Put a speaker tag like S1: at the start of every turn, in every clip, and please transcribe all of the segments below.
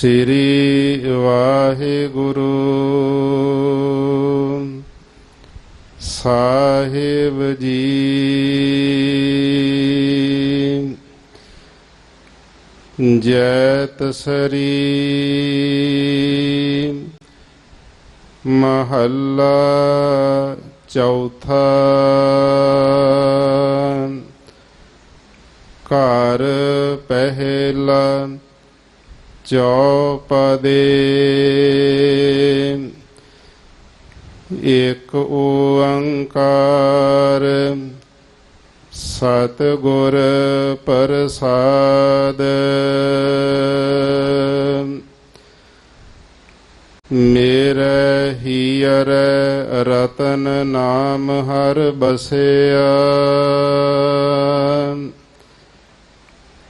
S1: ਸ੍ਰੀ ਵਾਹਿਗੁਰੂ। ਸਾਹਿਬ ਜੀ। ਜੈਤ ਸਰੀ। ਮਹੱਲਾ ਚੌਥਾ। ਘਰ ਪਹਿਲਾ। ਚੌਪਦੇ। ਇਕ ਓੰਕਾਰ ਸਤਿਗੁਰ ਪ੍ਰਸਾਦ। ਮੇਰੇ ਹੀਰ ਰਤਨ ਨਾਮ ਹਰ ਬਸਿਆ।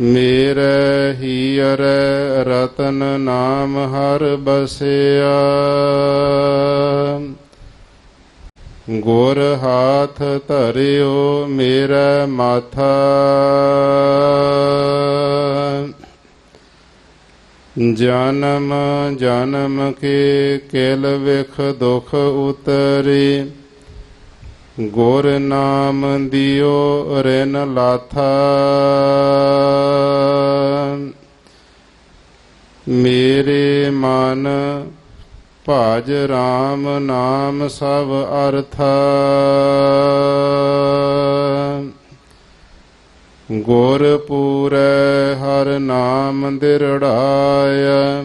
S1: ਮੇਰੇ ਹੀਰ ਰਤਨ ਨਾਮ ਹਰ ਬਸਿਆ। ਗੁਰ ਹਾਥ ਧਰਿਓ ਮੇਰਾ ਮਾਥਾ। ਜਨਮ ਜਨਮ ਕੇ ਕੇਲ ਵਿਖ ਦੁਖ ਉਤਰੇ। ਗੁਰ ਨਾਮ ਦਿਓ ਰਿਨ ਲਾਥਾ। ਮੇਰੇ ਮਨ ਭਜ RAM ਨਾਮ ਸਭ ਅਰਥ। ਗੁਰ ਪੂਰੈ ਹਰ ਨਾਮ ਦਿਰੜਾਇਆ।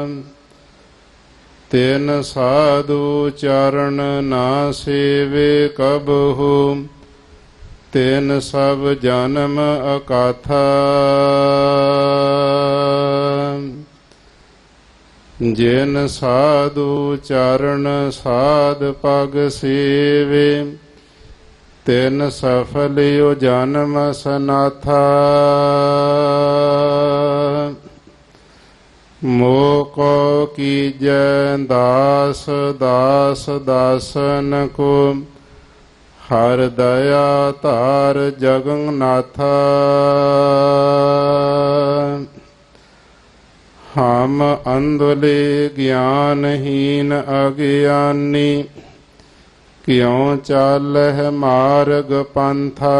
S1: ਤਿਨ ਸਾਧੂ ਚਰਨ ਨਾ ਸੇਵੇ ਕਬਹੂ ਤਿਨ ਸਭ ਜਨਮ ਅਕਾਥਾ। ਜਿਨ ਸਾਧੂ ਚਰਨ ਸਾਧ ਪਗ ਸੇਵੇ, ਤਿਨ ਸਫਲਿਓ ਜਨਮ ਸਨਾਥਾ। ਮੋਕੋ ਕੀਜੈ ਦਾਸ ਦਾਸ ਦਾਸਨ ਕੋ? ਹਰ ਦਇਆ ਧਾਰ ਜਗਨਨਾਥਾ। ਹਮ ਅੰਧਲੇ ਗਿਆਨਹੀਨ ਅਗਿਆਨੀ, ਕਿਉ ਚਾਲਹਿ ਮਾਰਗ ਪੰਥਾ?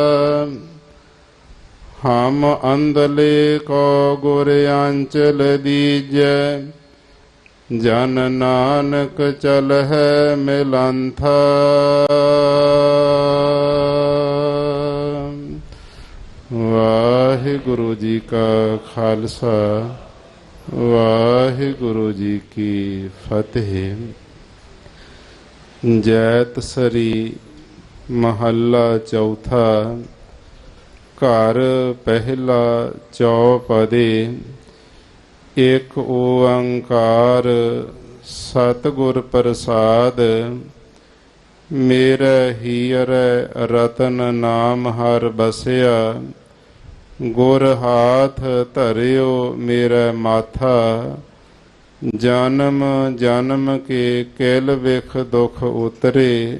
S1: ਹਮ ਅੰਦਲੇ ਕੋ ਗੁਰ ਅੰਚਲ ਦੀਜੈ, ਜਨ ਨਾਨਕ ਚਲਹਿ ਮਿਲੰਥਾ। ਵਾਹਿਗੁਰੂ ਜੀ ਕਾ ਖਾਲਸਾ, ਵਾਹਿਗੁਰੂ ਜੀ ਕੀ ਫਤਿਹ। ਜੈਤ ਸਰੀ ਮਹੱਲਾ ਚੌਥਾ ਘਰ ਪਹਿਲਾ ਚੌਪਦੇ ਇਕ ਓੰਕਾਰ ਸਤਿਗੁਰ ਪ੍ਰਸਾਦ, ਮੇਰੇ ਹੀਰੇ ਰਤਨ ਨਾਮ ਹਰ ਬਸਿਆ, ਗੁਰ ਹਾਥ ਧਰਿਓ ਮੇਰਾ ਮਾਥਾ, ਜਨਮ ਜਨਮ ਕੇ ਕਿਲ ਵਿਖ ਦੁਖ ਉਤਰੇ